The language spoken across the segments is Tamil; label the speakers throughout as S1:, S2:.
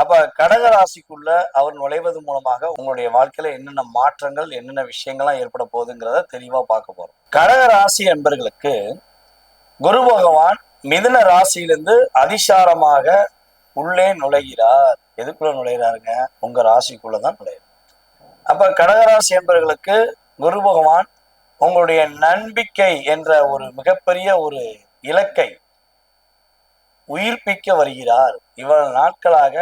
S1: அப்ப கடக ராசிக்குள்ள அவர் நுழைவது மூலமாக உங்களுடைய வாழ்க்கையில என்னென்ன மாற்றங்கள் என்னென்ன விஷயங்கள்லாம் ஏற்பட போகுதுங்கிறத தெளிவா பார்க்க போறோம். கடக ராசி என்பர்களுக்கு குரு பகவான் மிதுன ராசியிலிருந்து அதிசாரமாக உள்ளே நுழைகிறார். எதுக்குள்ள நுழைகிறாருங்க? உங்க ராசிக்குள்ளதான் நுழைகிறார். அப்ப கடகராசி என்பவர்களுக்கு குரு பகவான் உங்களுடைய நம்பிக்கை என்ற ஒரு மிகப்பெரிய ஒரு இலக்கை உயிர்ப்பிக்க வருகிறார். இவ்வளவு நாட்களாக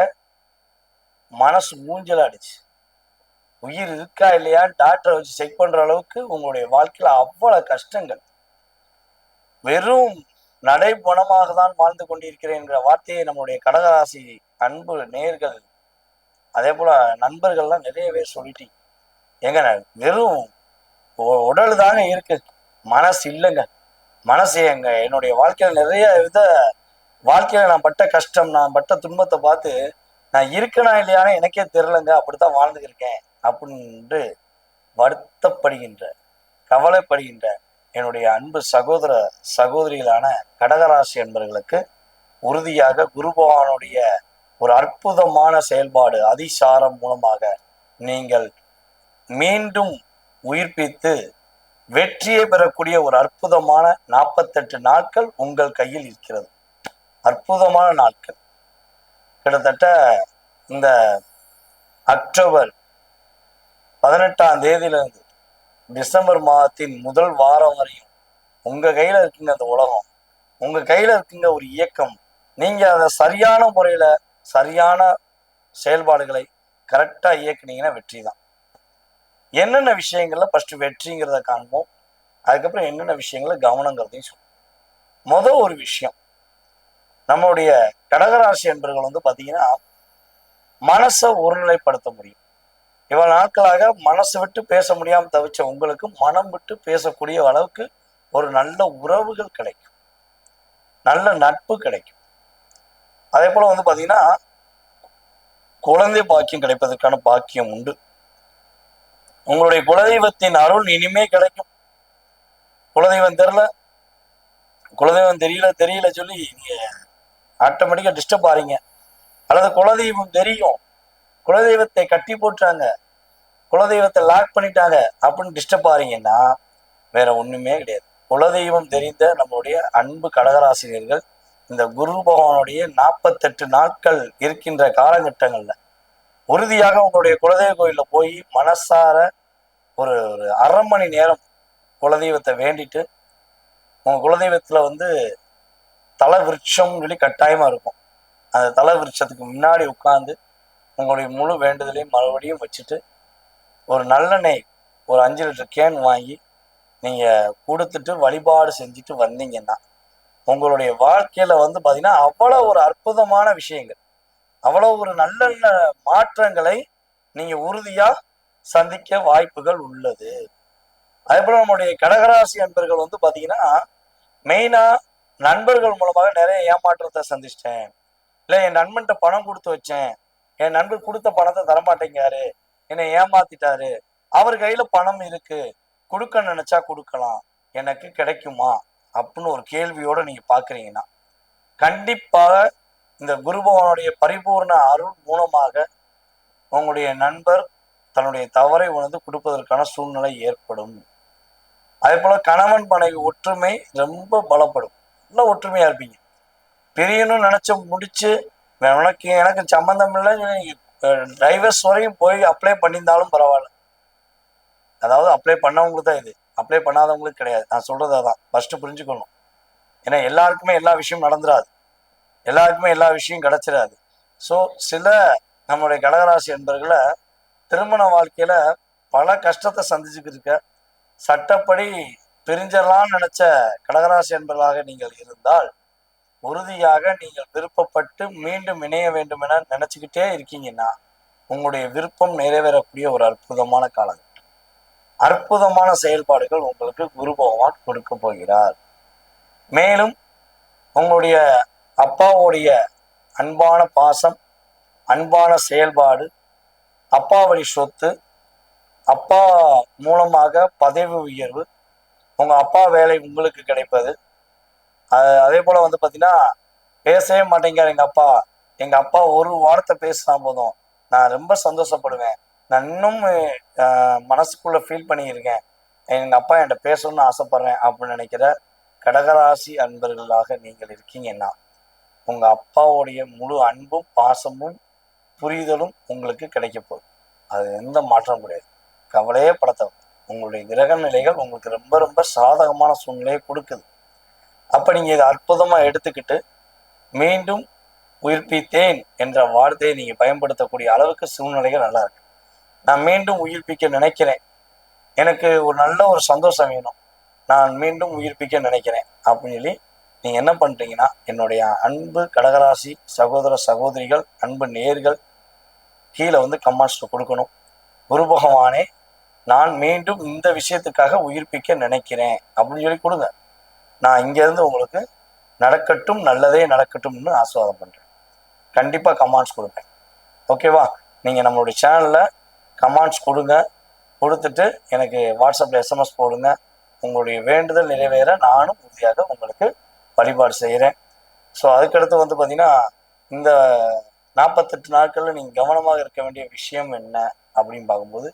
S1: மனசு மூஞ்சல் அடிச்சு உயிர் இருக்கா இல்லையா டாக்டரை வச்சு செக் பண்ற அளவுக்கு உங்களுடைய வாழ்க்கையில அவ்வளவு கஷ்டங்கள். வெறும் நடைபணமாக தான் வாழ்ந்து கொண்டிருக்கிறேன் என்கிற வார்த்தையை நம்முடைய கடகராசி அன்பு நேர்கள் அதே போல நண்பர்கள்லாம் நிறைய பேர் சொல்லிட்டீங்க. எங்க வெறும் உ- உடல் தாங்க இருக்கு. மனசு இல்லைங்க. மனசு எங்க என்னுடைய வாழ்க்கையில நிறைய வித வாழ்க்கையில நான் பட்ட கஷ்டம் நான் பட்ட துன்பத்தை பார்த்து நான் இருக்கனா இல்லையான்னு எனக்கே தெரிலங்க அப்படித்தான் வாழ்ந்துருக்கேன் அப்படின்ட்டு வருத்தப்படுகின்ற கவலைப்படுகின்ற என்னுடைய அன்பு சகோதர சகோதரிகளான கடகராசி என்பவர்களுக்கு உறுதியாக குரு பகவானுடைய ஒரு அற்புதமான செயல்பாடு அதிசாரம் மூலமாக நீங்கள் மீண்டும் உயிர்ப்பித்து வெற்றியை பெறக்கூடிய ஒரு அற்புதமான நாற்பத்தெட்டு நாட்கள் உங்கள் கையில் இருக்கிறது. அற்புதமான நாட்கள். கிட்டத்தட்ட இந்த அக்டோபர் பதினெட்டாம் தேதியிலிருந்து டிசம்பர் மாதத்தின் முதல் வாரம் வரையும் உங்கள் கையில இருக்குங்க அந்த உலகம். உங்கள் கையில இருக்குங்க ஒரு இயக்கம். நீங்கள் அதை சரியான முறையில சரியான செயல்பாடுகளை கரெக்டாக இயக்குனீங்கன்னா வெற்றி தான் என்னென்ன விஷயங்களில் ஃபஸ்ட்டு வெற்றிங்கிறத காண்போம். அதுக்கப்புறம் என்னென்ன விஷயங்கள கவனங்கிறதையும் சொல்லுவோம் மொதல் ஒரு விஷயம் நம்மளுடைய கடகராசி என்பர்கள் வந்து பார்த்தீங்கன்னா மனசை ஒருநிலைப்படுத்த முடியும். இவ்வளவு நாட்களாக மனசு விட்டு பேச முடியாமல் தவிச்ச உங்களுக்கு மனம் விட்டு பேசக்கூடிய அளவுக்கு ஒரு நல்ல உறவுகள் கிடைக்கும். நல்ல நட்பு கிடைக்கும். அதே போல் வந்து பார்த்தீங்கன்னா குழந்தை பாக்கியம் கிடைப்பதற்கான பாக்கியம் உண்டு. உங்களுடைய குலதெய்வத்தின் அருள் இனிமே கிடைக்கும். குலதெய்வம் தெரியல. குலதெய்வம் தெரியல தெரியல சொல்லி நீங்கள் ஆட்டோமேட்டிக்காக டிஸ்டர்ப் ஆறீங்க. அல்லது குலதெய்வம் தெரியும். குலதெய்வத்தை கட்டி போட்டாங்க குலதெய்வத்தை லாக் பண்ணிட்டாங்க அப்படின்னு டிஸ்டர்ப் ஆறீங்கன்னா வேற ஒன்றுமே கிடையாது. குலதெய்வம் தெரிந்த நம்மளுடைய அன்பு கடகராசிரியர்கள் இந்த குரு பகவானுடைய நாற்பத்தெட்டு நாட்கள் இருக்கின்ற காலகட்டங்களில் உறுதியாக உங்களுடைய குலதெய்வ கோயிலில் போய் மனசார ஒரு ஒரு அரை மணி நேரம் குலதெய்வத்தை வேண்டிட்டு உங்கள் குலதெய்வத்தில் வந்து தலை விருட்சம் சொல்லி கட்டாயமா இருக்கும். அந்த தலை விருட்சத்துக்கு முன்னாடி உட்காந்து உங்களுடைய முழு வேண்டுதலையும் மறுபடியும் வச்சுட்டு ஒரு நல்லெண்ணெய் ஒரு அஞ்சு லிட்டர் கேன் வாங்கி நீங்கள் கொடுத்துட்டு வழிபாடு செஞ்சுட்டு வந்தீங்கன்னா உங்களுடைய வாழ்க்கையில் வந்து பார்த்தீங்கன்னா அவ்வளோ ஒரு அற்புதமான விஷயங்கள். அவ்வளோ ஒரு நல்ல நல்ல மாற்றங்களை நீங்கள் உறுதியாக சந்திக்க வாய்ப்புகள் உள்ளது. அதே போல் நம்முடைய கடகராசி அன்பர்கள் வந்து பார்த்தீங்கன்னா மெயினாக நண்பர்கள் மூலமாக நிறைய ஏமாற்றத்தை சந்திச்சிட்டேன். இல்லை என் நண்பன்கிட்ட பணம் கொடுத்து வச்சேன். என் நண்பர் கொடுத்த பணத்தை தரமாட்டேங்கிறாரு. என்னை ஏமாத்திட்டாரு. அவர் கையில பணம் இருக்கு. கொடுக்க நினைச்சா கொடுக்கலாம். எனக்கு கிடைக்குமா? அப்படின்னு ஒரு கேள்வியோட நீங்க பாக்குறீங்கன்னா கண்டிப்பாக இந்த குருபவனுடைய பரிபூர்ண அருள் மூலமாக உங்களுடைய நண்பர் தன்னுடைய தவறை உணர்ந்து கொடுப்பதற்கான சூழ்நிலை ஏற்படும். அதே போல கணவன் மனைவி ஒற்றுமை ரொம்ப பலப்படும். நல்லா ஒற்றுமையாக இருப்பீங்க? பிரியணும்னு நினச்சி முடிச்சு உனக்கு எனக்கு சம்மந்தம் இல்லை டைவர்ஸ் வரையும் போய் அப்ளை பண்ணியிருந்தாலும் பரவாயில்ல. அதாவது அப்ளை பண்ணவங்களுக்கு தான் இது. அப்ளை பண்ணாதவங்களுக்கு கிடையாது. நான் சொல்கிறது அதான். ஃபஸ்ட்டு புரிஞ்சுக்கணும். ஏன்னா எல்லாருக்குமே எல்லா விஷயமும் நடந்துடாது எல்லாருக்குமே எல்லா விஷயம் கிடைச்சிடாது ஸோ சில நம்மளுடைய கடகராசி என்பர்களை திருமண வாழ்க்கையில பல கஷ்டத்தை சந்திச்சுக்கிட்டு இருக்க. சட்டப்படி பிரிஞ்சிடலாம்னு நினைச்ச கடகராசி என்பதாக நீங்கள் இருந்தால் உறுதியாக நீங்கள் விருப்பப்பட்டு மீண்டும் இணைய வேண்டும் என நினைச்சுக்கிட்டே இருக்கீங்கன்னா உங்களுடைய விருப்பம் நிறைவேறக்கூடிய ஒரு அற்புதமான காலம் அற்புதமான செயல்பாடுகள் உங்களுக்கு குரு பகவான் கொடுக்க போகிறார். மேலும் உங்களுடைய அப்பாவுடைய அன்பான பாசம் அன்பான செயல்பாடு அப்பா வழி சொத்து அப்பா மூலமாக பதவி உயர்வு உங்க அப்பா வேலை உங்களுக்கு கிடைப்பது. அதே போல வந்து பார்த்தீங்கன்னா பேசவே மாட்டேங்கிறார் எங்க அப்பா. எங்க அப்பா ஒரு வார்த்தை பேசினா போதும். நான் ரொம்ப சந்தோஷப்படுவேன். நான் இன்னும் மனசுக்குள்ள ஃபீல் பண்ணியிருக்கேன். எங்க அப்பா என்கிட்ட பேசணும்னு ஆசைப்படுறேன் அப்படின்னு நினைக்கிற கடகராசி அன்பர்களாக நீங்கள் இருக்கீங்கன்னா உங்க அப்பாவுடைய முழு அன்பும் பாசமும் புரிதலும் உங்களுக்கு கிடைக்க போகுது. அது எந்த மாற்றம் கிடையாது. கவலையே படத்தவங்க உங்களுடைய கிரக நிலைகள் உங்களுக்கு ரொம்ப ரொம்ப சாதகமான சூழ்நிலையை கொடுக்குது. அப்போ நீங்கள் இதை அற்புதமாக எடுத்துக்கிட்டு மீண்டும் உயிர்ப்பித்தேன் என்ற வார்த்தையை நீங்கள் பயன்படுத்தக்கூடிய அளவுக்கு சூழ்நிலைகள் நல்லா இருக்கு. நான் மீண்டும் உயிர்ப்பிக்க நினைக்கிறேன். எனக்கு ஒரு நல்ல ஒரு சந்தோஷம் வேணும். நான் மீண்டும் உயிர்ப்பிக்க நினைக்கிறேன். அப்படின்னு சொல்லி நீங்கள் என்ன பண்ணுறீங்கன்னா என்னுடைய அன்பு கடகராசி சகோதர சகோதரிகள் அன்பு நேர்கள் கீழே வந்து கமெண்ட்ஸ்ல கொடுக்கணும். குரு பகவானே நான் மீண்டும் இந்த விஷயத்துக்காக உயிர்ப்பிக்க நினைக்கிறேன் அப்படின்னு சொல்லி கொடுங்க. நான் இங்கேருந்து உங்களுக்கு நடக்கட்டும் நல்லதே நடக்கட்டும்னு ஆஸ்வாதம் பண்ணுறேன் கண்டிப்பாக கமாண்ட்ஸ் கொடுப்பேன். ஓகேவா நீங்கள் நம்மளுடைய சேனலில் கமாண்ட்ஸ் கொடுங்க. கொடுத்துட்டு எனக்கு வாட்ஸ்அப்பில் எஸ்எம்எஸ் போடுங்க. உங்களுடைய வேண்டுதல் நிறைவேற நானும் உறுதியாக உங்களுக்கு வழிபாடு செய்கிறேன் ஸோ அதுக்கடுத்து வந்து பார்த்திங்கன்னா இந்த நாற்பத்தெட்டு நாட்களில் நீங்கள் கவனமாக இருக்க வேண்டிய விஷயம் என்ன அப்படின்னு பார்க்கும்போது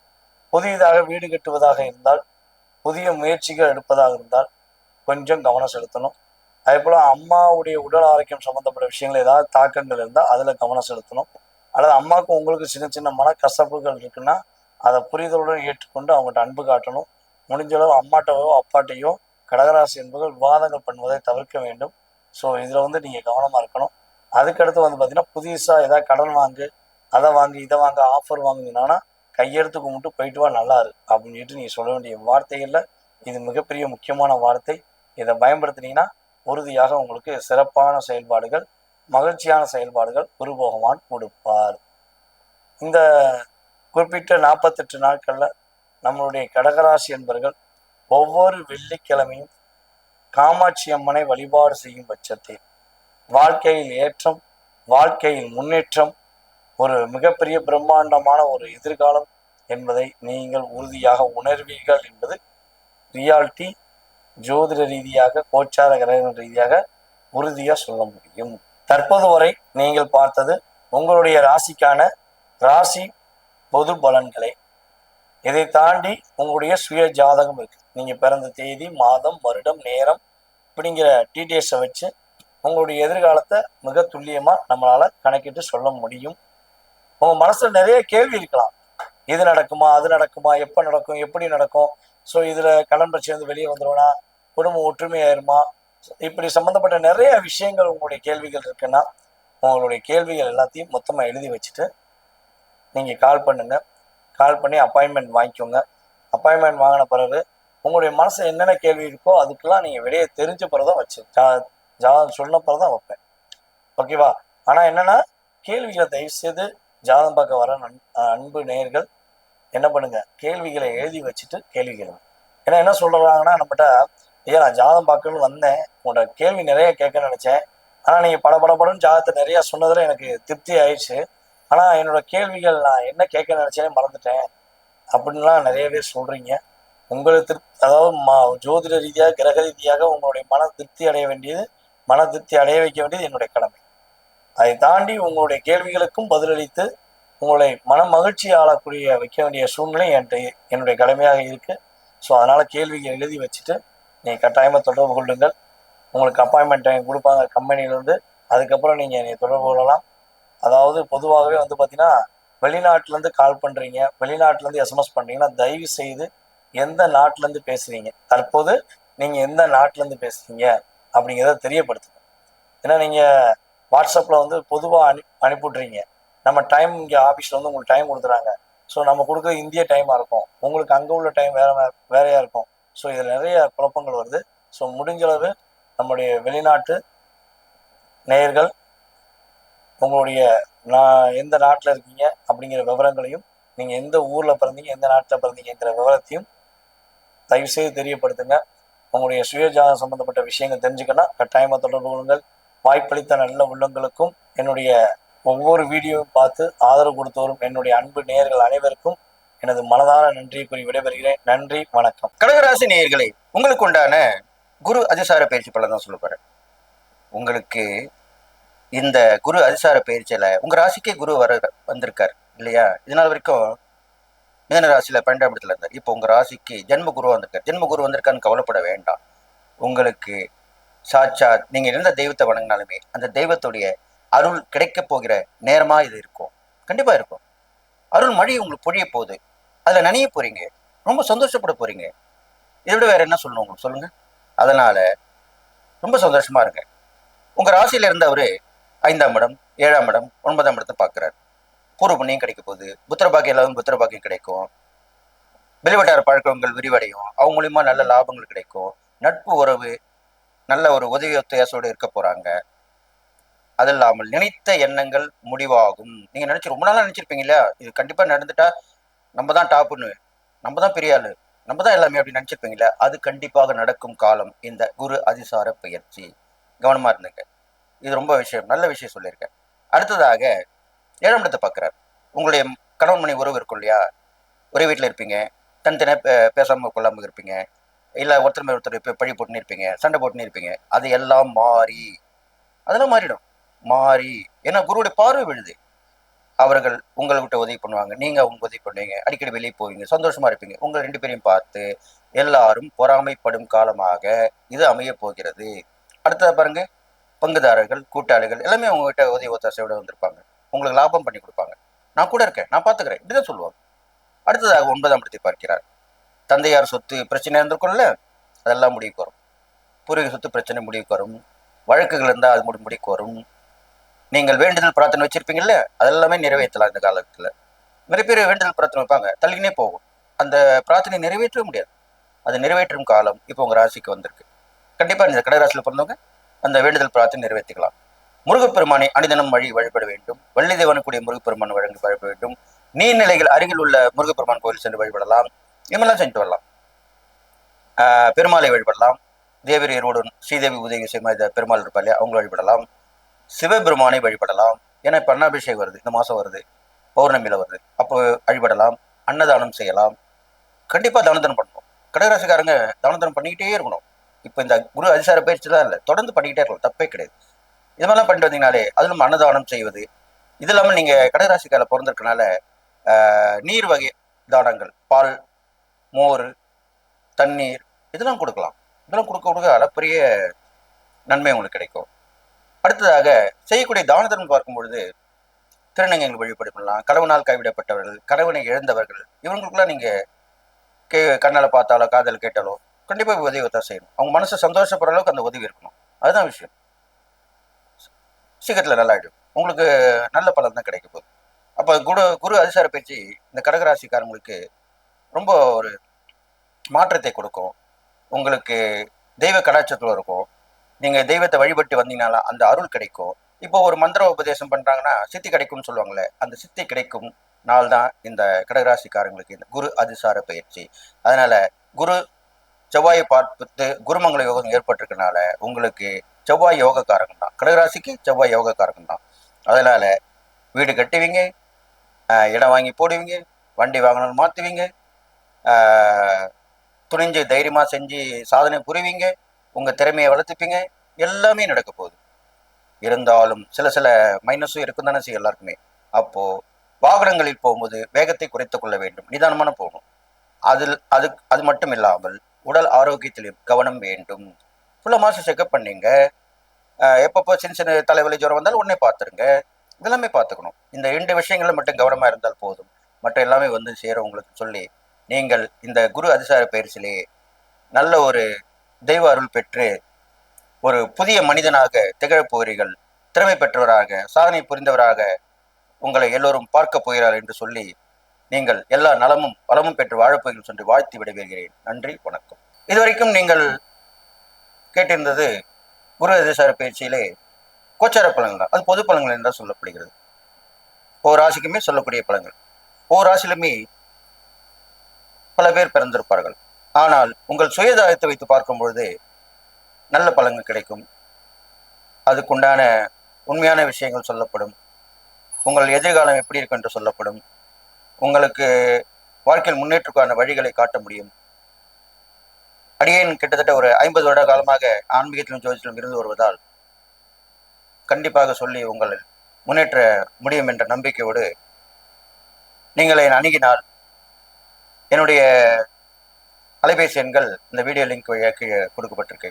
S1: புதியதாக வீடு கட்டுவதாக இருந்தால் புதிய முயற்சிகள் எடுப்பதாக இருந்தால் கொஞ்சம் கவனம் செலுத்தணும். அதே போல் அம்மாவுடைய உடல் ஆரோக்கியம் சம்மந்தப்பட்ட விஷயங்கள் ஏதாவது தாக்கங்கள் இருந்தால் அதில் கவனம் செலுத்தணும். அல்லது அம்மாவுக்கு உங்களுக்கு சின்ன சின்ன மன கசப்புகள் இருக்குன்னா அதை புரிதலுடன் ஏற்றுக்கொண்டு அவங்கள்ட்ட அன்பு காட்டணும். முடிஞ்சளவு அம்மாட்டையோ அப்பாட்டையோ கடகராசி என்பவர்கள் விவாதங்கள் பண்ணுவதை தவிர்க்க வேண்டும். ஸோ இதில் வந்து நீங்கள் கவனமாக இருக்கணும். அதுக்கடுத்து வந்து பார்த்தீங்கன்னா புதுசாக ஏதாவது கடன் வாங்கு அதை வாங்கி இதை வாங்க ஆஃபர் வாங்குனீங்கன்னா கையெழுத்து கும்பிட்டு போயிட்டு வா நல்லா இருக்கு அப்படின்னு சொல்லிட்டு நீங்கள் சொல்ல வேண்டிய வார்த்தைகளில் இது மிகப்பெரிய முக்கியமான வார்த்தை. இதை பயன்படுத்தினீங்கன்னா உறுதியாக உங்களுக்கு சிறப்பான செயல்பாடுகள் மகிழ்ச்சியான செயல்பாடுகள் குரு பகவான் கொடுப்பார் இந்த குறிப்பிட்ட நாற்பத்தெட்டு நாட்களில் நம்மளுடைய கடகராசி என்பர்கள் ஒவ்வொரு வெள்ளிக்கிழமையும் காமாட்சி அம்மனை வழிபாடு செய்யும் பட்சத்தில் வாழ்க்கையில் ஏற்றம் வாழ்க்கையில் முன்னேற்றம் ஒரு மிகப்பெரிய பிரம்மாண்டமான ஒரு எதிர்காலம் என்பதை நீங்கள் உறுதியாக உணர்வீர்கள் என்பது ரியாலிட்டி ஜோதிட ரீதியாக கோச்சார கிரக ரீதியாக உறுதியாக சொல்ல முடியும். தற்போது வரை நீங்கள் பார்த்தது உங்களுடைய ராசிக்கான ராசி பொது பலன்களை. இதை தாண்டி உங்களுடைய சுய ஜாதகம் இருக்கு. நீங்க பிறந்த தேதி மாதம் வருடம் நேரம் அப்படிங்கிற டீட்டெயில்ஸை வச்சு உங்களுடைய எதிர்காலத்தை மிக துல்லியமாக நம்மளால் கணக்கிட்டு சொல்ல முடியும். உங்க மனசுல நிறைய கேள்வி இருக்கலாம். இது நடக்குமா அது நடக்குமா எப்ப நடக்கும் எப்படி நடக்கும்? ஸோ இதுல கடன் பிரச்சனை வந்து வெளியே வந்துருவனா குடும்பம் ஒற்றுமையாயிருமா? இப்படி சம்மந்தப்பட்ட நிறைய விஷயங்கள் உங்களுடைய கேள்விகள் இருக்குன்னா உங்களுடைய கேள்விகள் எல்லாத்தையும் மொத்தமாக எழுதி வச்சுட்டு நீங்கள் கால் பண்ணுங்க. கால் பண்ணி அப்பாயின்மெண்ட் வாங்கிக்கோங்க. அப்பாயின்மெண்ட் வாங்கின பிறகு உங்களுடைய மனசு என்னென்ன கேள்வி இருக்கோ அதுக்கெல்லாம் நீங்கள் வெளியே தெரிஞ்ச பிறதான் வச்சு ஜா ஜா சொன்ன பிறதான் வைப்பேன். ஓகேவா ஆனால் என்னென்னா கேள்விகளை தயவு செய்து ஜாதகம் பார்க்க வர நன் அன்பு நேர்கள் என்ன பண்ணுங்க? கேள்விகளை எழுதி வச்சுட்டு கேள்வி கேளுங்க. ஏன்னா என்ன சொல்றாங்கன்னா நம்மகிட்ட ஐயா நான் ஜாதகம் பார்க்கணும்னு வந்தேன். உங்களோட கேள்வி நிறைய கேட்க நினைச்சேன். ஆனால் நீங்கள் பட படப்படன்னு ஜாதகத்தை நிறையா சொன்னதில் எனக்கு திருப்தி ஆயிடுச்சு. ஆனால் என்னோட கேள்விகள் நான் என்ன கேட்க நினைச்சேனே மறந்துட்டேன். அப்படின்லாம் நிறைய பேர் சொல்கிறீங்க உங்களை திருப்தி அதாவது மா ஜோதிட ரீதியாக கிரக ரீதியாக உங்களுடைய மன திருப்தி அடைய வேண்டியது மன திருப்தி அடைய வைக்க வேண்டியது என்னுடைய கடமை. அதை தாண்டி உங்களுடைய கேள்விகளுக்கும் பதிலளித்து உங்களை மன மகிழ்ச்சி ஆளக்கூடிய வைக்க வேண்டிய சூழ்நிலை என்கிட்ட என்னுடைய கடமையாக இருக்குது ஸோ அதனால் கேள்விகள் எழுதி வச்சுட்டு நீங்கள் கட்டாயமாக தொடர்பு கொள்ளுங்கள். உங்களுக்கு அப்பாயின்மெண்ட் டைம் கொடுப்பாங்க கம்பெனிலேருந்து அதுக்கப்புறம் நீங்கள் என்னை தொடர்பு கொள்ளலாம். அதாவது பொதுவாகவே வந்து பார்த்தீங்கன்னா வெளிநாட்டிலேருந்து கால் பண்ணுறீங்க வெளிநாட்டிலேருந்து எஸ்எம்எஸ் பண்ணுறீங்கன்னா தயவு செய்து எந்த நாட்டிலேருந்து பேசுகிறீங்க தற்போது நீங்கள் எந்த நாட்டிலேருந்து பேசுகிறீங்க அப்படிங்கிறத தெரியப்படுத்துங்க. ஏன்னா நீங்கள் வாட்ஸ்அப்பில் வந்து பொதுவாக அனு அனுப்பிவிட்றீங்க நம்ம டைம் இங்கே ஆஃபீஸில் வந்து உங்களுக்கு டைம் கொடுத்துறாங்க ஸோ நம்ம கொடுக்குற இந்திய டைமாக இருக்கும். உங்களுக்கு அங்கே உள்ள டைம் வேற வேறையாக இருக்கும். ஸோ இதில் நிறைய குழப்பங்கள் வருது. ஸோ முடிஞ்சளவு நம்முடைய வெளிநாட்டு நேயர்கள் உங்களுடைய நான் எந்த நாட்டில் இருக்கீங்க அப்படிங்கிற விவரங்களையும் நீங்கள் எந்த ஊரில் பிறந்தீங்க எந்த நாட்டில் பிறந்தீங்கிற விவரத்தையும் தயவு செய்து தெரியப்படுத்துங்க. உங்களுடைய சுயஜாதம் சம்மந்தப்பட்ட விஷயங்கள் தெரிஞ்சுக்கணும் கட்டாயமாக தொடர்பு கொள்ளுங்கள். வாய்ப்பளித்த நல்ல உள்ளங்களுக்கும் என்னுடைய ஒவ்வொரு வீடியோவும் பார்த்து ஆதரவு கொடுத்து வரும் என்னுடைய அன்பு நேயர்கள் அனைவருக்கும் எனது மனதார நன்றி கூறி விடைபெறுகிறேன். நன்றி வணக்கம்.
S2: கடகராசி நேயர்களே உங்களுக்கு உண்டான குரு அதிசார பயிற்சி பலன் தான் சொல்ல போறேன். உங்களுக்கு இந்த குரு அதிசார பயிற்சியில உங்க ராசிக்கே குரு வர வந்திருக்காரு இல்லையா? இதனால் வரைக்கும் மீன ராசியில பன்னெண்டாம் இடத்துல இருந்தார். இப்போ உங்க ராசிக்கு ஜென்ம குரு வந்திருக்கார். ஜென்ம குரு வந்திருக்கான்னு கவலைப்பட வேண்டாம். உங்களுக்கு சாட்சாத் நீங்க எந்த தெய்வத்தை வணங்கினாலுமே அந்த தெய்வத்துடைய அருள் கிடைக்க போகிற நேரமா இது இருக்கும். கண்டிப்பா இருக்கும். அருள் மழை உங்களுக்கு பொழிய போகுது. அதுல நனைய போறீங்க. ரொம்ப சந்தோஷப்பட போறீங்க. இதை விட வேற என்ன சொல்லணும் உங்களுக்கு? சொல்லுங்க. அதனால ரொம்ப சந்தோஷமா இருங்க. உங்க ராசியில் இருந்தவரு ஐந்தாம் இடம் ஏழாம் இடம் ஒன்பதாம் இடத்தை பார்க்கிறார். பூர்வ புண்ணியம் கிடைக்க போகுது. புத்திர பாக்கியம் எல்லாரும் புத்திர பாக்கியம் கிடைக்கும். வெளிவட்டார பழக்கங்கள் விரிவடையும். அவங்க மூலியமா நல்ல லாபங்கள் கிடைக்கும். நட்பு உறவு நல்ல ஒரு உதவி ஒத்தாசோடு இருக்க போறாங்க. அது இல்லாமல் நினைத்த எண்ணங்கள் முடிவாகும். நீங்க நினைச்சு ரொம்ப நாளா நினைச்சிருப்பீங்க இல்லையா? இது கண்டிப்பா நடந்துட்டா நம்ம தான் டாப்புன்னு. நம்ம தான் பெரிய ஆளு. நம்ம தான் எல்லாமே அப்படி நினைச்சிருப்பீங்களா அது கண்டிப்பாக நடக்கும் காலம். இந்த குரு அதிசார பயிற்சி. கவனமா இருந்துங்க. இது ரொம்ப விஷயம். நல்ல விஷயம் சொல்லியிருக்கேன். அடுத்ததாக ஏழாம் இடத்தை பார்க்குறார். உங்களுடைய கணவன் மணி உறவு இருக்கும் இல்லையா? ஒரே வீட்டில் இருப்பீங்க. தனித்தனியாக பே- கொள்ளாமல் இருப்பீங்க. இல்லை ஒருத்தர் மேல் ஒருத்தர் இப்ப பழி போட்டுன்னு இருப்பீங்க சண்டை போட்டுன்னு இருப்பீங்க அது எல்லாம் மாறி அதெல்லாம் மாறிடும். மாறி ஏன்னா குருவுடைய பார்வை விழுது. அவர்கள் உங்கள்கிட்ட உதவி பண்ணுவாங்க நீங்க அவங்க உதவி பண்ணுவீங்க அடிக்கடி வெளியே போவீங்க சந்தோஷமா இருப்பீங்க. உங்கள் ரெண்டு பேரையும் பார்த்து எல்லாரும் பொறாமைப்படும் காலமாக இது அமைய போகிறது. அடுத்தது பாருங்க பங்குதாரர்கள் கூட்டாளிகள் எல்லாமே உங்ககிட்ட உதவி ஒத்தாசையோட வந்திருப்பாங்க. உங்களுக்கு லாபம் பண்ணி கொடுப்பாங்க. நான் கூட இருக்கேன் நான் பார்த்துக்கிறேன் இப்படிதான் சொல்லுவாங்க. அடுத்ததாக ஒன்பதாம் இடத்தை பார்க்கிறார். தந்தையார் சொத்து பிரச்சனை இருந்திருக்கும்ல? அதெல்லாம் முடிவுக்கு வரும். பூர்வீக சொத்து பிரச்சனை முடிவுக்கு வரும். வழக்குகள் இருந்தால் அது முடி முடிவுக்கு வரும். நீங்கள் வேண்டுதல் பிரார்த்தனை வச்சிருப்பீங்கல்ல? அதெல்லாமே நிறைவேற்றலாம் இந்த காலத்தில். நிறைய பேர் வேண்டுதல் பிரார்த்தனை வைப்பாங்க. தள்ளினே போகும். அந்த பிரார்த்தனை நிறைவேற்றவே முடியாது. அது நிறைவேற்றும் காலம் இப்போ உங்க ராசிக்கு வந்திருக்கு. கண்டிப்பா இந்த கடகராசியில் பிறந்தவங்க அந்த வேண்டுதல் பிரார்த்தனை நிறைவேற்றிக்கலாம். முருகப்பெருமானை அனிதனம் வழி வழிபட வேண்டும். வள்ளி தேவனுக்குரிய முருகப்பெருமான் வழங்கி வழிபட வேண்டும். நீர்நிலைகள் அருகில் உள்ள முருகப்பெருமான் கோயில் சென்று வழிபடலாம். இதெல்லாம் செஞ்சுட்டு வரலாம். ஆஹ் பெருமாளை வழிபடலாம். தேவரி ஸ்ரீதேவி உதவி செய்ய பெருமாள் இருப்பா இல்லையா அவங்களை வழிபடலாம். சிவபெருமானை வழிபடலாம். ஏன்னா இப்போ வருது இந்த மாதம் வருது பௌர்ணமியில் வருது. அப்போ வழிபடலாம் அன்னதானம் செய்யலாம். கண்டிப்பாக தானதனம் பண்ணணும். கடகராசிக்காரங்க தானதனம் பண்ணிக்கிட்டே இருக்கணும். இப்போ இந்த குரு அதிசார பயிற்சி தான் இல்லை தொடர்ந்து பண்ணிக்கிட்டே இருக்கலாம் தப்பே கிடையாது. இது மாதிரிலாம் பண்ணிட்டு வந்தீங்கனாலே அதிலும் அன்னதானம் செய்வது இது இல்லாமல் நீங்கள் கடகராசிக்காரில் பிறந்திருக்கனால ஆஹ், நீர் வகை தானங்கள் பால் மோர் தண்ணீர் இதெல்லாம் கொடுக்கலாம். இதெல்லாம் கொடுக்க கொடுக்க அளப்பரிய நன்மை உங்களுக்கு கிடைக்கும். அடுத்ததாக செய்யக்கூடிய தான தர்மம் பார்க்கும் பொழுது திருநங்கைகள் வழிபாடு பண்ணலாம் கணவனால் கைவிடப்பட்டவர்கள் கணவனை இழந்தவர்கள் இவங்களுக்குலாம் நீங்கள் கே கண்ணால் பார்த்தாலோ காதல் கேட்டாலோ கண்டிப்பாக உதவி தான் செய்யணும். அவங்க மனசு சந்தோஷப்படுற அளவுக்கு அந்த உதவி இருக்கணும். அதுதான் விஷயம். சீக்கிரத்தில் நல்லாயிடும். உங்களுக்கு நல்ல பலன் தான் கிடைக்க போகுது. அப்போ குரு குரு அதிசார பயிற்சி இந்த கடகராசிக்காரங்களுக்கு ரொம்ப ஒரு மாற்றத்தை கொடுக்கும். உங்களுக்கு தெய்வ கலாச்சாரத்தில் இருக்கும். நீங்கள் தெய்வத்தை வழிபட்டு வந்தீங்கனால அந்த அருள் கிடைக்கும். இப்போ ஒரு மந்திர உபதேசம் பண்ணுறாங்கன்னா சித்தி கிடைக்கும்னு சொல்லுவாங்களே அந்த சித்தி கிடைக்கும் நாள் தான் இந்த கடகராசிக்காரங்களுக்கு இந்த குரு அதிசார பயிற்சி. அதனால் குரு செவ்வாயை பார்த்து குருமங்கள யோகம் ஏற்பட்டிருக்கனால உங்களுக்கு செவ்வாய் யோகக்காரங்க தான். கடகராசிக்கு செவ்வாய் யோகக்காரகம் தான். அதனால் வீடு கட்டுவீங்க இடம் வாங்கி போடுவீங்க வண்டி வாகனம் மாற்றுவீங்க துணிஞ்சு தைரியமாக செஞ்சு சாதனை புரிவீங்க உங்கள் திறமையை வளர்த்துப்பீங்க எல்லாமே நடக்க போகுது. இருந்தாலும் சில சில மைனஸும் இருக்கும் தானே செய்யும் எல்லாருக்குமே. அப்போது வாகனங்களில் போகும்போது வேகத்தை குறைத்து கொள்ள வேண்டும் நிதானமான போகணும். அதில் அது அது மட்டும் இல்லாமல் உடல் ஆரோக்கியத்திலும் கவனம் வேண்டும். ஃபுல்லாக மாதம் செக்அப் பண்ணிங்க. எப்பப்போ சின்ன சின்ன தலைவலி ஜுரம் வந்தாலும் உடனே பார்த்துருங்க இதெல்லாமே பார்த்துக்கணும் இந்த ரெண்டு விஷயங்களும் மட்டும் கவனமாக இருந்தால் போதும். மற்ற எல்லாமே வந்து சேர உங்களுக்கு சொல்லி நீங்கள் இந்த குரு அதிசார பயிற்சியிலே நல்ல ஒரு தெய்வ அருள் பெற்று ஒரு புதிய மனிதனாக திகழப் போகிறீர்கள். திறமை பெற்றவராக சாதனை புரிந்தவராக உங்களை எல்லோரும் பார்க்க போகிறார் என்று சொல்லி நீங்கள் எல்லா நலமும் வளமும் பெற்று வாழப்போகிறீர்கள் என்று வாழ்த்தி விடைபெறுகிறேன். நன்றி வணக்கம். இதுவரைக்கும் நீங்கள் கேட்டிருந்தது குரு அதிசார பயிற்சியிலே கோச்சார பலன்கள் தான். அது பொது பலன்கள் என்றால் சொல்லப்படுகிறது. ஒவ்வொரு ராசிக்குமே சொல்லக்கூடிய பலன்கள். ஒவ்வொரு ராசியிலுமே பல பேர் பிறந்திருப்பார்கள். ஆனால் உங்கள் சுயதாயத்தை வைத்து பார்க்கும் பொழுது நல்ல பலன்கள் கிடைக்கும். அதுக்குண்டான உண்மையான விஷயங்கள் சொல்லப்படும். உங்கள் எதிர்காலம் எப்படி இருக்கு என்று சொல்லப்படும். உங்களுக்கு வாழ்க்கையில் முன்னேற்றக்கான வழிகளை காட்ட முடியும். அடியேன் கிட்டத்தட்ட ஒரு ஐம்பது வருட காலமாக ஆன்மீகத்திலும் ஜோதிடத்திலும் இருந்து வருவதால் கண்டிப்பாக சொல்லி உங்கள் முன்னேற்ற முடியும் என்ற நம்பிக்கையோடு நீங்கள் என் அணுகினால் என்னுடைய அலைபேசி எண்கள் இந்த வீடியோ லிங்க் வழியாக கீழே கொடுக்கப்பட்டிருக்கு.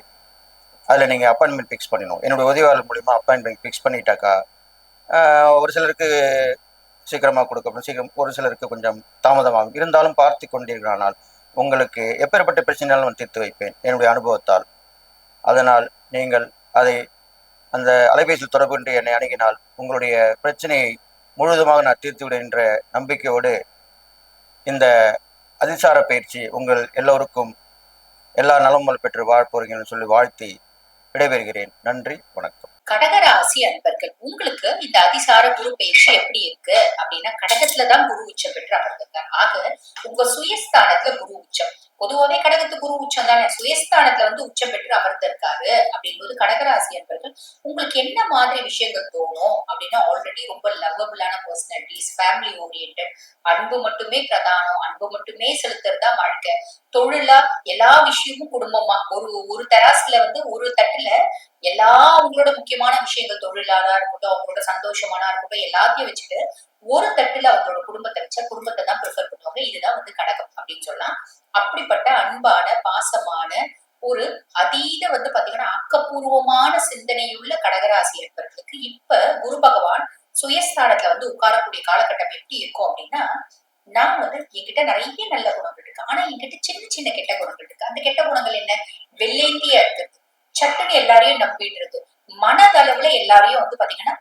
S2: அதில் நீங்கள் அப்பாயின்மெண்ட் ஃபிக்ஸ் பண்ணணும் என்னுடைய உதவியாளர் மூலிமா அப்பாயின்மெண்ட் ஃபிக்ஸ் பண்ணிட்டாக்கா ஒரு சிலருக்கு சீக்கிரமாக கொடுக்கப்படும். சீக்கிரம் ஒரு சிலருக்கு கொஞ்சம் தாமதமாகும். இருந்தாலும் பார்த்து கொண்டீர்களானால் உங்களுக்கு எப்பேற்பட்ட பிரச்சனையாலும் நான் தீர்த்து வைப்பேன். என்னுடைய அனுபவத்தால். அதனால் நீங்கள் அதை அந்த அலைபேசியில் தொடர்பு என்று என்னை அணுகினால் உங்களுடைய பிரச்சனையை முழுவதுமாக நான் தீர்த்து விடுகின்ற என்ற நம்பிக்கையோடு இந்த அதிசார பயிற்சி உங்கள் எல்லோருக்கும் எல்லா நலமும் பெற்று வாழ்போறீங்கன்னு சொல்லி வாழ்த்தி விடைபெறுகிறேன். நன்றி வணக்கம்.
S3: கடகராசி அன்பர்கள் உங்களுக்கு இந்த அதிசார குரு பயிற்சி எப்படி இருக்கு? அப்படின்னா கடகத்துலதான் குரு உச்சம் பெற்று அமர்ந்திருக்காங்க ஆக உங்க சுயஸ்தானத்துல குரு உச்சம். பொதுவாவே கடகத்து குரு உச்சம் தானே சுயஸ்தானத்துல வந்து உச்சம் பெற்று அமர்ந்திருக்காரு அப்படிங்கும்போது கடகராசி என்பர்கள் உங்களுக்கு என்ன மாதிரி விஷயங்கள் தோணும்? அப்படின்னா ஆல்ரெடி ரொம்ப லவ்வபிளான பர்சனாலிட்டிஸ் ஃபேமிலி ஓரியன்ட் அன்பு மட்டுமே பிரதானம் அன்பு மட்டுமே செலுத்துறதா வாழ்க்கை. தொழிலா எல்லா விஷயமும் குடும்பமா. ஒரு ஒரு தராசுல வந்து ஒரு தட்டுல எல்லா உங்களோட முக்கியமான விஷயங்கள் தொழிலானா இருக்கட்டும் அவங்களோட சந்தோஷமானா இருக்கட்டும் எல்லாத்தையும் வச்சுட்டு ஒரு தட்டுல அவங்களோட குடும்பத்தை வச்ச குடும்பத்தை தான் ப்ரிஃபர் பண்ணுவாங்க. இதுதான் வந்து கடகம் அப்படின்னு சொல்லலாம். அப்படிப்பட்ட அன்பான பாசமான ஒரு அதீத வந்து பாத்தீங்கன்னா ஆக்கப்பூர்வமான சிந்தனையுள்ள கடகராசி என்பவர்களுக்கு இப்ப குரு பகவான் சுயஸ்தானத்துல வந்து உட்காரக்கூடிய காலகட்டம் எப்படி இருக்கும் அப்படின்னா நான் வந்து என்கிட்ட நிறைய நல்ல குணங்கள் இருக்கு. ஆனா என்கிட்ட சின்ன சின்ன கெட்ட குணங்கள் இருக்கு. அந்த கெட்ட குணங்கள் என்ன? வெள்ளேந்தியா இருக்குது சட்டுன்னு எல்லாரையும் நம்பிடுறது மனதளவுல எல்லாரையும் வந்து பாத்தீங்கன்னா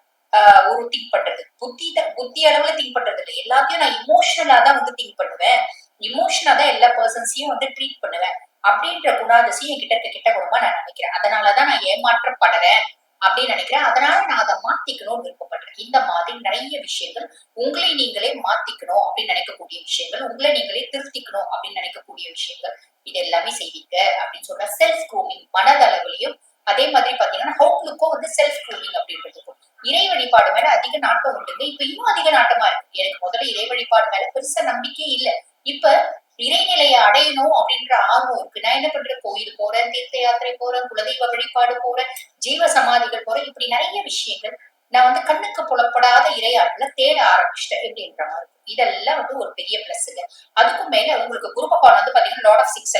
S3: ஒரு திங்க் பண்றது. புத்தி த- புத்தி அளவுல திங்க் பண்றது இல்லை. எல்லாத்தையும் நான் இமோஷனலா தான் வந்து திங்க் பண்ணுவேன். இமோஷனா தான் எல்லா பர்சன்ஸையும் வந்து ட்ரீட் பண்ணுவேன். அப்படின்ற குணாதிசையும் என்கிட்ட இருக்க கெட்ட குணமா நான் நினைக்கிறேன். அதனாலதான் நான் ஏமாற்றப்படுறேன் அப்படின்னு நினைக்கிறேன். அதனால நான் அதை மாத்திக்கணும்னு விருப்பப்படுறேன் இந்த மாதிரி நிறைய விஷயங்கள் உங்களை நீங்களே மாத்திக்கணும் அப்படின்னு நினைக்கக்கூடிய விஷயங்கள் உங்களை நீங்களே திருத்திக்கணும் அப்படின்னு நினைக்கக்கூடிய விஷயங்கள் இது எல்லாமே செய்வீங்க அப்படின்னு சொன்னா செல்ஃப் க்ரூமிங் மனதளவுலயும் அதே மாதிரி பாத்தீங்கன்னா அவுட்லுக்கும் வந்து செல்ஃப் க்ரூமிங் அப்படின்றதுக்கும் இறை வழிபாடு மேல அதிக நாட்டம் உண்டுங்க. இப்ப இன்னும் அதிக நாட்டமா இருக்கு. எனக்கு முதல்ல இறை வழிபாடு மேல பெருசா நம்பிக்கை இல்ல. இப்ப இறைநிலையை அடையணும் அப்படின்ற ஆர்வம் இருக்கு. நான் என்ன பண்றேன்? கோயில் போறேன் தீர்த்த யாத்திரை போறேன் குலதெய்வ வழிபாடு போறேன் ஜீவ சமாதிகள் போறேன். இப்படி நிறைய விஷயங்கள் நான் வந்து கண்ணுக்கு புலப்படாத இறையாட்டுல தேட ஆரம்பிச்சிட்டேன் அப்படின்ற மாதிரி இதெல்லாம் வந்து ஒரு பெரிய பிளஸ்ங்க அதுக்கும் மேல உங்களுக்கு குரு பகவான் வந்து பாத்தீங்கன்னா லார்ட் ஆஃப் சிக்ஸ்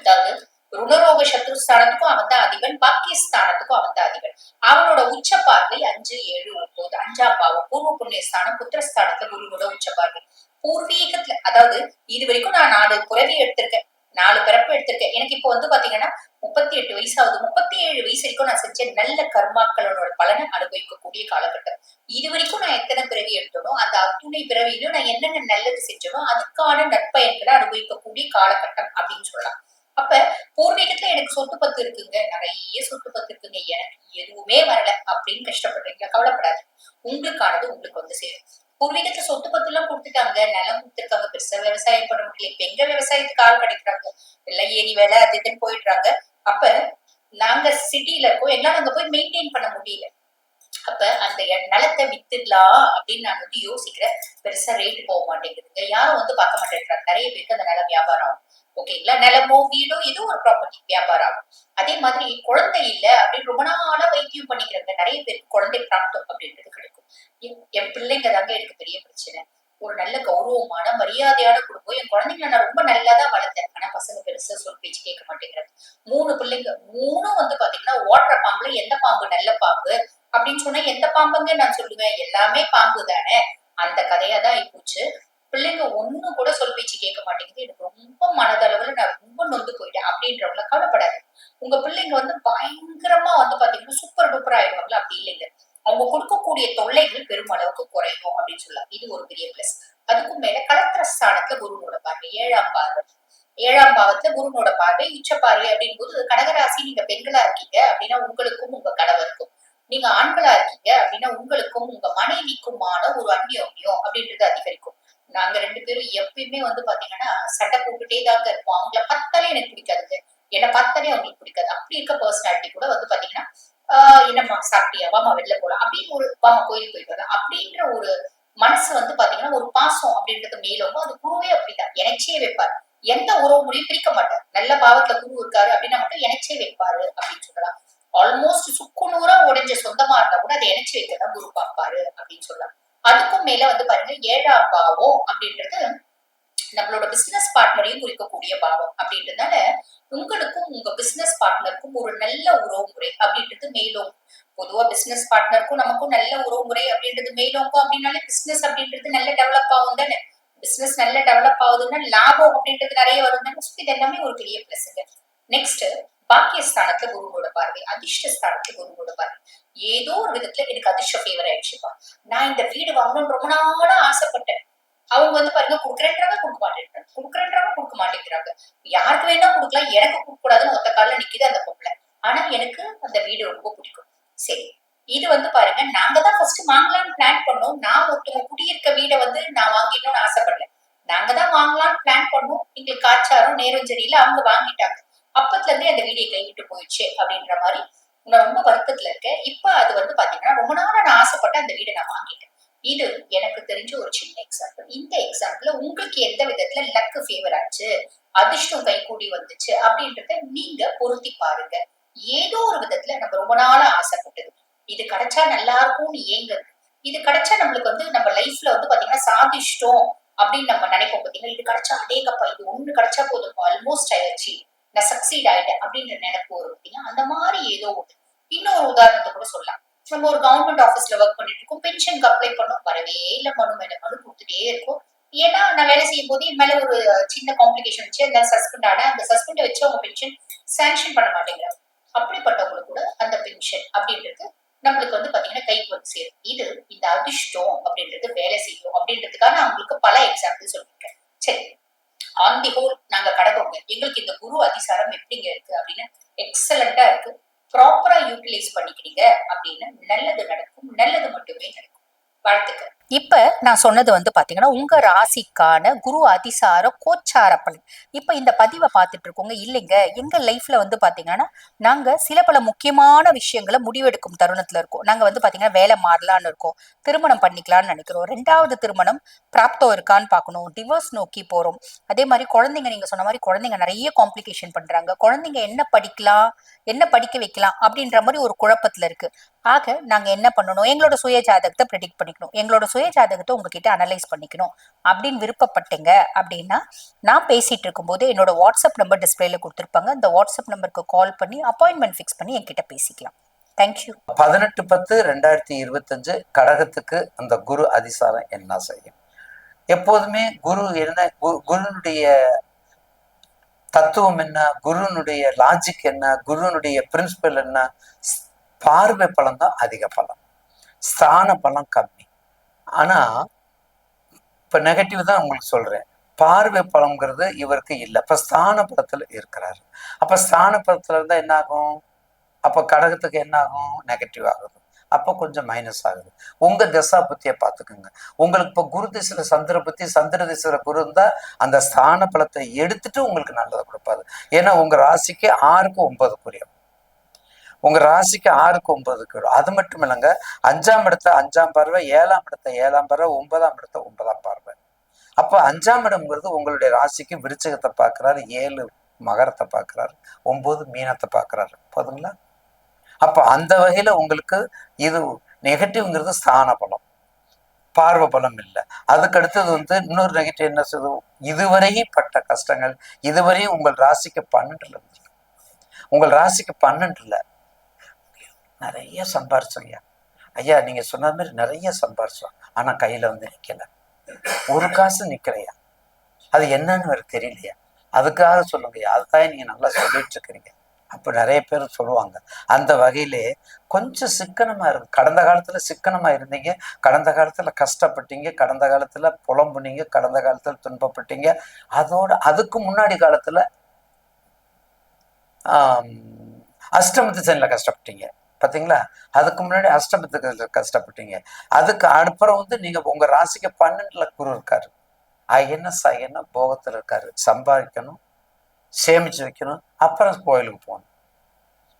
S3: அதாவது ருணரோக சத்ருஸ்தானத்துக்கும் அவன் தான் அதிபன் பாக்கியஸ்தானத்துக்கும் அவன் தான் அதிபன். அவனோட உச்ச பார்வை அஞ்சு ஏழு ஒன்பது அஞ்சாம் பாவம். பூர்வ புண்ணியஸ்தானம் புத்திரஸ்தானத்துல குருவோட உச்ச பார்வை பூர்வீகத்துல அதாவது இது வரைக்கும் நான் நாலு புறவி எடுத்திருக்கேன். நாலு பிறப்பு எடுத்திருக்கேன். எனக்கு இப்போ வந்து பாத்தீங்கன்னா முப்பத்தி எட்டு வயசு ஆகுது முப்பத்தி ஏழு வயசு வரைக்கும் நான் செஞ்ச நல்ல கர்மாக்களோட பலனை அனுபவிக்கக்கூடிய காலகட்டம். இது வரைக்கும் நான் எத்தனை பிறவி எடுத்தனோ அந்த அத்துணை பிறவியிலும் நான் என்னென்ன நல்லது செஞ்சனோ அதுக்கான நற்பயன்களை அனுபவிக்கக்கூடிய காலகட்டம் அப்படின்னு சொல்லலாம். அப்ப பூர்வீகத்துல எனக்கு சொத்து பத்து இருக்குங்க. நிறைய சொத்து பத்து இருக்குங்க. எனக்கு எதுவுமே வரல அப்படின்னு கஷ்டப்படுறீங்க. கவலைப்படாது. உங்களுக்கானது உங்களுக்கு வந்து சேரும். பூர்வீகத்துல சொத்து பத்து எல்லாம் கொடுத்துட்டாங்க. நிலம் கொடுத்துருக்காங்க. பெருசா விவசாயம் பண்ண முடியல. இப்ப எங்க விவசாயத்துக்கு ஆள் கிடைக்கிறாங்க? எல்லாம் ஏரி வேலை அது இதுன்னு போயிடுறாங்க. அப்ப நாங்க சிட்டில இருக்கோம். எல்லாம் அங்க போய் மெயின்டைன் பண்ண முடியல. அப்ப அந்த நிலத்தை வித்துடலாம் அப்படின்னு நான் வந்து யோசிக்கிறேன். பெருசா ரேட்டு போக மாட்டேங்குதுங்க. யாரும் வந்து பார்க்க மாட்டேங்கிறாங்க நிறைய பேருக்கு அந்த நிலம் வியாபாரம் ஆகும். ஓகேங்களா நிலமோ வீடோ ஏதோ ஒரு ப்ராப்பர்ட்டி வியாபாரம் ஆகும். அதே மாதிரி குழந்தை இல்ல அப்படின்னு ரொம்ப நாளா வைத்தியம் பண்ணிக்கிறாங்க நிறைய பேருக்கு குழந்தை பிராப்தம் அப்படின்றது கிடைக்கும். என்- பிள்ளைங்க தாங்க எனக்கு பெரிய பிரச்சனை. ஒரு நல்ல கௌரவமான மரியாதையான குடும்பம். என் குழந்தைங்களை நான் ரொம்ப நல்லா தான் வளர்த்தேன். ஆனா பசங்க பெருசா சொல் பேச்சு கேட்க மாட்டேங்கிறாங்க. மூணு பிள்ளைங்க மூணும் வந்து பாத்தீங்கன்னா ஓடுற பாம்புல எந்த பாம்பு நல்ல பாம்பு அப்படின்னு சொன்னா எந்த பாம்புங்க நான் சொல்லுவேன்? எல்லாமே பாம்பு தானே அந்த கதையா தான் போச்சு. பிள்ளைங்க ஒண்ணு கூட சொல் பேச்சு கேட்க மாட்டேங்குது. எனக்கு ரொம்ப மனதளவுல நான் ரொம்ப நொந்து போயிட்டேன் அப்படின்றவங்கள கவலைப்படாது. உங்க பிள்ளைங்க வந்து பயங்கரமா வந்து பாத்தீங்கன்னா சூப்பர் டூப்பர் ஆயிடுவாங்களா? அப்படி இல்லைங்க. அவங்க கொடுக்கக்கூடிய தொல்லைகள் பெருமளவுக்கு குறையும் அப்படின்னு சொல்லலாம். இது ஒரு பெரிய பிளஸ் அதுக்கும் மேல கலத்திர ஸ்தானத்துல குருவோட பார்வை ஏழாம் பார்வை. ஏழாம் பாவத்துல குருனோட பார்வை உச்ச பார்வை அப்படிங்கும்போது கடகராசி நீங்க பெண்களா இருக்கீங்க அப்படின்னா உங்களுக்கும் உங்க கணவருக்கும். நீங்க ஆண்களா இருக்கீங்க அப்படின்னா உங்களுக்கும் உங்க மனைவிக்குமான ஒரு அந்நியோன்யம் அப்படின்றது அதிகரிக்கும். நாங்க ரெண்டு பேரும் எப்பயுமே வந்து பாத்தீங்கன்னா சட்டை போட்டுட்டே தாங்க இருப்போம். அவங்கள பார்த்தாலே எனக்கு பிடிக்காது என்ன பார்த்தாலே அவங்களுக்கு பிடிக்காது. அப்படி இருக்க பர்சனாலிட்டி கூட வந்து பாத்தீங்கன்னா ஆஹ் என்னம்மா சாப்பிட்டியா? வாமா வெளில போலாம் அப்படின்னு ஒரு வாமா கோயிலுக்கு போயிட்டு வரலாம். அப்படின்ற ஒரு மனசு வந்து பாத்தீங்கன்னா ஒரு பாசம் அப்படின்றது மேலும் அது குருவே அப்படிதான் எனச்சே வைப்பார். எந்த உறவு முடியும் பிரிக்க மாட்டார். நல்ல பாவத்துல குரு இருக்காரு அப்படின்னா மட்டும் எனச்சே வைப்பாரு அப்படின்னு சொல்லலாம். ஆல்மோஸ்ட் சுக்கு நூறா உடைஞ்ச சொந்தமா இருந்தா கூட அதை இணைச்சு வைக்கதான் குரு பார்ப்பாரு அப்படின்னு சொல்லலாம். அதுக்கும் மேல வந்து பாருங்க ஏழாம் பாவம் அப்படின்றது நம்மளோட பிசினஸ் பார்ட்னரையும் குறிக்கக்கூடிய பாவம் அப்படின்றதுனால உங்களுக்கும் உங்க பிசினஸ் பார்ட்னருக்கும் ஒரு நல்ல உறவு முறை அப்படின்றது மேலும் பொதுவா பிசினஸ் பார்ட்னருக்கும் நமக்கும் நல்ல உறவு முறை அப்படின்றது மேலோங்கும். அப்படின்னாலே பிசினஸ் அப்படின்றது நல்ல டெவலப் ஆகும் தானே? பிசினஸ் நல்ல டெவலப் ஆகுதுன்னா லாபம் அப்படின்றது நிறைய வரும் தானே இது எல்லாமே ஒரு பெரிய பிளஸ்ங்க நெக்ஸ்ட் பாக்கியஸ்தானத்துல குருவோட பார்வை அதிர்ஷ்டஸ்தானத்துல குருவோட பார்வை. ஏதோ ஒரு விதத்துல எனக்கு அதிர்ஷ்ட ஃபேவர் ஆயிடுச்சுப்பா நான் இந்த வீடு வாங்கணும்னு ரொம்ப நாளா ஆசைப்பட்டேன். அவங்க வந்து பாருங்க குடுக்கறேன்றாங்க கொடுக்க மாட்டேன்றாங்க. குடுக்கறேன்றாங்க கொடுக்க மாட்டேங்கிறாங்க. யாருக்கு வேணா கொடுக்கலாம் எனக்கு கொடுக்க கூடாதுன்னு ஒத்த காலில் நிக்குது அந்த பொம்பளை. ஆனா எனக்கு அந்த வீடு ரொம்ப பிடிக்கும். சரி இது வந்து பாருங்க நாங்க தான் ஃபர்ஸ்ட் வாங்கலாம்னு பிளான் பண்ணோம். நான் ஒருத்தவங்க குடியிருக்க வீடை வந்து நான் வாங்கிடணும்னு ஆசைப்படல. நாங்க தான் வாங்கலாம்னு பிளான் பண்ணோம். எங்களுக்கு காச்சாரம் நேரம் சரியில்லை. அவங்க வாங்கிட்டாங்க. அப்பத்துல இருந்தே அந்த வீடியை கைவிட்டு போயிடுச்சு அப்படின்ற மாதிரி நான் ரொம்ப வருத்தத்துல இருக்கேன். இப்ப அது வந்து பாத்தீங்கன்னா ரொம்ப நாளா நான் ஆசைப்பட்ட அந்த வீடை நான் வாங்கிட்டேன். இது எனக்கு தெரிஞ்ச ஒரு சின்ன எக்ஸாம்பிள் இந்த எக்ஸாம்பிள் உங்களுக்கு எந்த விதத்துல லக்கு ஃபேவர் ஆச்சு அதிர்ஷ்டம் கைகூடி வந்துச்சு அப்படின்றத நீங்க பொருத்தி பாருங்க. ஏதோ ஒரு விதத்துல நம்ம ரொம்ப நாளா ஆசைப்பட்டது. இது கிடைச்சா நல்லா இருக்கும்னு ஏங்குது இது கிடைச்சா நம்மளுக்கு வந்து நம்ம லைஃப்ல வந்து பாத்தீங்கன்னா சாதிஷ்டம் அப்படின்னு நம்ம நினைப்போம் பாத்தீங்கன்னா இது கிடைச்சா அடேங்கப்பா இது ஒண்ணு கிடைச்சா போதும். ஆல்மோஸ்ட் ஆயிடுச்சு. நான் சக்சீட் ஆயிட்டேன் அப்படின்ற நினைப்பு வரும் பார்த்தீங்கன்னா அந்த மாதிரி ஏதோ ஒன்று இன்னொரு உதாரணத்தை கூட சொல்லலாம். நம்ம ஒரு கவர்மெண்ட் ஆஃபீஸ்ல ஒர்க் பண்ணிட்டு இருக்கோம் பென்ஷனுக்கு அப்ளை பண்ணோம் வரவே இல்லை மனு மேல மனு கொடுத்துட்டே இருக்கும். ஏன்னா நான் வேலை செய்யும் போது என் மேல ஒரு சின்ன காம்ப்ளிகேஷன் வச்சு அந்த சஸ்பெண்ட் ஆன அந்த சஸ்பெண்டை வச்சு அவங்க பென்ஷன் சாங்ஷன் பண்ண மாட்டேங்கிறாங்க. அப்படிப்பட்டவங்களுக்கு கூட அந்த பென்ஷன் அப்படின்றது நம்மளுக்கு வந்து பாத்தீங்கன்னா கைக்கு வந்து சேரும். இது இந்த அதிர்ஷ்டம் அப்படின்றது வேலை செய்யும் அப்படின்றதுக்காக நான் உங்களுக்கு பல எக்ஸாம்பிள் சொல்லியிருக்கேன். சரி. ஆன் தி ஹோல் நாங்க கடக்கோங்க எங்களுக்கு இந்த குரு அதிசாரம் எப்படிங்க இருக்கு அப்படின்னு எக்ஸலண்டா இருக்கு. ப்ராப்பரா யூட்டிலைஸ் பண்ணிக்கிறீங்க அப்படின்னு நல்லது நடக்கும். நல்லது மட்டுமே நடக்கும். வாழ்த்துக்கள்.
S4: இப்ப நான் சொன்னது வந்து பாத்தீங்கன்னா உங்க ராசிக்கான குரு அதிசார கோச்சார பலன். இப்ப இந்த பதிவை பார்த்துட்டு இருக்கோங்க. இல்லைங்க. எங்க லைஃப்ல வந்து பாத்தீங்கன்னா நாங்க சில பல முக்கியமான விஷயங்களை முடிவெடுக்கும் தருணத்துல இருக்கோம். நாங்க வந்து பாத்தீங்கன்னா வேலை மாறலாம்னு இருக்கோம். திருமணம் பண்ணிக்கலாம்னு நினைக்கிறோம். ரெண்டாவது திருமணம் பிராப்தம் இருக்கான்னு பார்க்கணும். டிவோர்ஸ் நோக்கி போறோம். அதே மாதிரி குழந்தைங்க நீங்க சொன்ன மாதிரி குழந்தைங்க நிறைய காம்ப்ளிகேஷன் பண்றாங்க. குழந்தைங்க என்ன படிக்கலாம் என்ன படிக்க வைக்கலாம் அப்படின்ற மாதிரி ஒரு குழப்பத்துல இருக்கு. ஆக நாங்க என்ன பண்ணணும்? எங்களோட சுய ஜாதகத்தை ப்ரெடிக்ட் பண்ணிக்கணும். எங்களோட சுய ஜாதகத்தை உங்ககிட்ட அனலைஸ் பண்ணிக்கணும். அப்படின்னு விருப்பப்பட்டீங்க அப்படின்னா நான் பேசிட்டு இருக்கும்போது என்னோட வாட்ஸ்அப் நம்பர் டிஸ்பிளேல கொடுத்துருப்பாங்க. அந்த வாட்ஸ்அப் நம்பருக்கு கால் பண்ணி அப்பாயின்மெண்ட் ஃபிக்ஸ் பண்ணி என்கிட்ட பேசிக்கலாம். தேங்க்யூ
S5: பதினெட்டு பத்து ரெண்டாயிரத்தி இருபத்தஞ்சு கடகத்துக்கு அந்த குரு அதிசாரம் என்ன செய்யும்? எப்போதுமே குரு என்ன குருனுடைய தத்துவம் என்ன குருனுடைய லாஜிக் என்ன குருனுடைய பிரின்சிபல் என்ன பார்வை பலம் தான் அதிக பலம். ஸ்தான பலம் கம்மி. ஆனா இப்போ நெகட்டிவ் தான் உங்களுக்கு சொல்றேன். பார்வை பலம்ங்கிறது இவருக்கு இல்லை. அப்ப ஸ்தான பலத்துல இருக்கிறாரு. அப்போ ஸ்தான பலத்துல இருந்தால் என்ன ஆகும் அப்போ கடகத்துக்கு என்ன ஆகும் நெகட்டிவ் ஆகுது. அப்போ கொஞ்சம் மைனஸ் ஆகுது. உங்க திசா புத்தியை பார்த்துக்குங்க. உங்களுக்கு இப்போ குரு திசையில் சந்திர புத்தி சந்திர திசையில் குரு இருந்தால் அந்த ஸ்தான பலத்தை எடுத்துட்டு உங்களுக்கு நல்லதை கொடுப்பாரு. ஏன்னா உங்க ராசிக்கு ஆறுக்கு ஒன்பது புரியும் உங்க ராசிக்கு ஆறுக்கு ஒன்பதுக்கு வரும் அது மட்டும் இல்லைங்க அஞ்சாம் இடத்துல அஞ்சாம் பார்வை ஏழாம் இடத்த ஏழாம் பார்வை ஒன்பதாம் இடத்த ஒன்பதாம் பார்வை. அப்போ அஞ்சாம் இடம்ங்கிறது உங்களுடைய ராசிக்கு விருச்சகத்தை பார்க்குறாரு ஏழு மகரத்தை பார்க்குறாரு ஒம்பது மீனத்தை பார்க்குறாரு. போதுங்களா? அப்போ அந்த வகையில் உங்களுக்கு இது நெகட்டிவ்ங்கிறது ஸ்தான பலம். பார்வை பலம் இல்லை. அதுக்கு அடுத்தது வந்து இன்னொரு நெகட்டிவ் என்ன சொல்லுவோம் இதுவரையும் பட்ட கஷ்டங்கள் இதுவரையும் உங்கள் ராசிக்கு பன்னெண்டுல இருந்திருக்கு உங்கள் ராசிக்கு பன்னெண்டுல நிறைய சம்பாரிச்சோம் ஐயா ஐயா நீங்க சொன்ன மாதிரி நிறைய சம்பாரிச்சோம். ஆனா கையில வந்து நிக்கல. ஒரு காசு நிற்கலையா அது என்னன்னு வேறு தெரியலையா? அதுக்காக சொல்லுங்கய்யா. அதுதான் நீங்க நல்லா சொல்லிட்டு இருக்கிறீங்க. அப்போ நிறைய பேர் சொல்லுவாங்க. அந்த வகையிலே கொஞ்சம் சிக்கனமா இருக்கு கடந்த காலத்துல சிக்கனமா இருந்தீங்க. கடந்த காலத்துல கஷ்டப்பட்டீங்க. கடந்த காலத்துல புலம்புனீங்க. கடந்த காலத்துல துன்பப்பட்டீங்க. அதோட அதுக்கு முன்னாடி காலத்துல அஷ்டமத்து சனியில் கஷ்டப்பட்டீங்க. பாத்தீங்களா? அதுக்கு முன்னாடி அஷ்டமத்துக்கு கஷ்டப்பட்டீங்க. அதுக்கு அப்புறம் வந்து நீங்க உங்க ராசிக்கு பன்னெண்டுல குரு இருக்காரு. ஐயன சயன போகத்தில் இருக்காரு? சம்பாதிக்கணும் சேமிச்சு வைக்கணும் அப்புறம் கோயிலுக்கு போகணும்.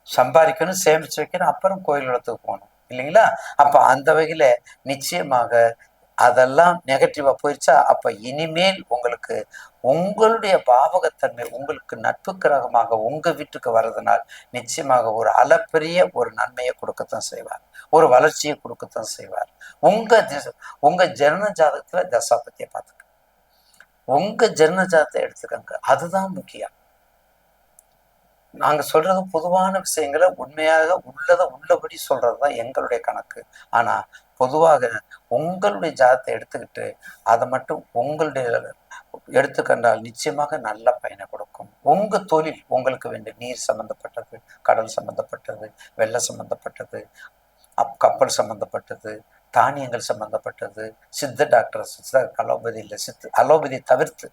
S5: சம்பாதிக்கணும் சேமிச்சு வைக்கணும் அப்புறம் கோயில் இடத்துக்கு போகணும். இல்லைங்களா? அப்ப அந்த வகையில நிச்சயமாக அதெல்லாம் நெகட்டிவாக போயிடுச்சா அப்ப இனிமேல் உங்களுக்கு உங்களுடைய பாவகத்தன்மை உங்களுக்கு நட்பு கிரகமாக உங்க வீட்டுக்கு வர்றதுனால் நிச்சயமாக ஒரு அளப்பெரிய ஒரு நன்மையை கொடுக்கத்தான் செய்வார். ஒரு வளர்ச்சியை கொடுக்கத்தான் செய்வார். உங்க திச- உங்க ஜனன ஜாதகத்துல தசாபத்தியை பார்த்துக்க உங்க ஜனன ஜாதத்தை எடுத்துக்கங்க. அதுதான் முக்கியம். நாங்க சொல்றது பொதுவான விஷயங்களை உண்மையாக உள்ளதை உள்ளபடி சொல்றதுதான் எங்களுடைய கணக்கு. ஆனா பொதுவாக உங்களுடைய ஜாதத்தை எடுத்துக்கிட்டு அதை மட்டும் உங்களுடைய எடுத்துக்கண்டால் நிச்சயமாக நல்ல பயனை கொடுக்கும். உங்க தொழில் உங்களுக்கு வேண்டிய நீர் சம்பந்தப்பட்டது கடல் சம்பந்தப்பட்டது வெள்ளம் சம்பந்தப்பட்டது அப் கப்பல் சம்பந்தப்பட்டது தானியங்கள் சம்பந்தப்பட்டது சித்த டாக்டர் சித்த அலோபதி இல்லை சித்து அலோபதி தவிர்த்து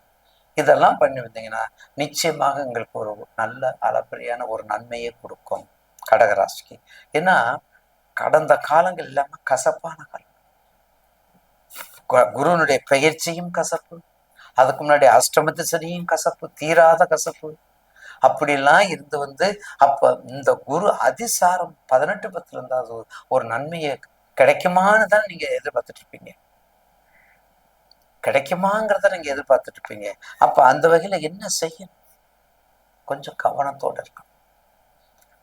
S5: இதெல்லாம் பண்ணி வந்தீங்கன்னா நிச்சயமாக எங்களுக்கு ஒரு நல்ல அளப்பரியான ஒரு நன்மையை கொடுக்கும் கடகராசிக்கு. ஏன்னா கடந்த காலங்கள் இல்லாம கசப்பான காலம். கு- குருவினுடைய பெயர்ச்சியும் கசப்பு அதுக்கு முன்னாடி அஷ்டமத்து சனியும் கசப்பு தீராத கசப்பு. அப்படிலாம் இருந்து வந்து அப்ப இந்த குரு அதிசாரம் பதினெட்டு பத்துல இருந்தா அது ஒரு நன்மையை கிடைக்குமான்னு தான் நீங்க எதிர்பார்த்துட்டு இருப்பீங்க கிடைக்குமாங்கிறத நீங்க எதிர்பார்த்துட்டு இருப்பீங்க அப்ப அந்த வகையில என்ன செய்யணும்? கொஞ்சம் கவனத்தோட இருக்கணும்.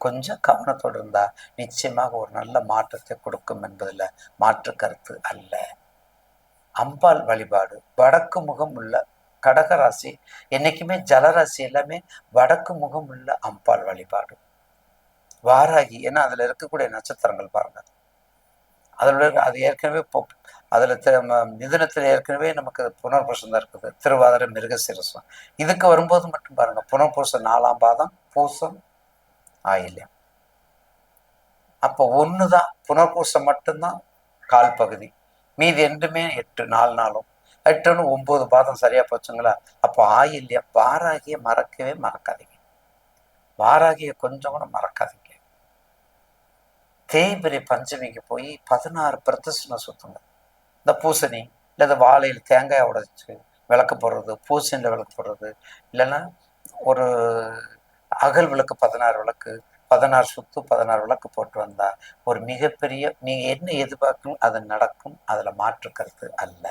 S5: கொஞ்சம் கவனத்தோடு இருந்தா நிச்சயமாக ஒரு நல்ல மாற்றத்தை கொடுக்கும் என்பதில் மாற்று கருத்து அல்ல. அம்பாள் வழிபாடு. வடக்கு முகம் உள்ள கடகராசி என்னைக்குமே ஜலராசி எல்லாமே வடக்கு முகம் உள்ள அம்பாள் வழிபாடு. வாராகி ஏன்னா அதில் இருக்கக்கூடிய நட்சத்திரங்கள் பாருங்க. அதில் அது ஏற்கனவே அதில் மிதுனத்தில் ஏற்கனவே நமக்கு புனர்பூசம் தான் இருக்குது. திருவாதிரை மிருகசிரசம். இதுக்கு வரும்போது மட்டும் பாருங்க புனர்பூசம் நாலாம் பாதம் பூசம் ஆயில்யம் அப்போ ஒன்று தான் புனர்பூசம் மட்டும்தான் கால் பகுதி. மீதி ரெண்டுமே எட்டு நாலு நாளும். எட்டுன்னு ஒம்பது பாதம் சரியா போச்சுங்களா? அப்போ ஆயில்யம் வாராகிய மறக்கவே மறக்காதீங்க. வாராகிய கொஞ்சம் கூட மறக்காதீங்க. தேய்பிரி பஞ்சமிக்கு போய் பதினாறு பிரதர்சனம் சுத்துங்க. இந்த பூசணி இல்லை இந்த வாழையில் தேங்காய் உடைச்சி விளக்கு போடுறது பூசணியில் விளக்கு போடுறது இல்லைன்னா ஒரு அகல் விளக்கு பதினாறு விளக்கு பதினாறு சுத்து பதினாறு விளக்கு போட்டு வந்தா ஒரு மிகப்பெரிய நீங்க என்ன எதிர்பார்க்கணும் அது நடக்கும் அதுல மாற்று கருத்து அல்ல.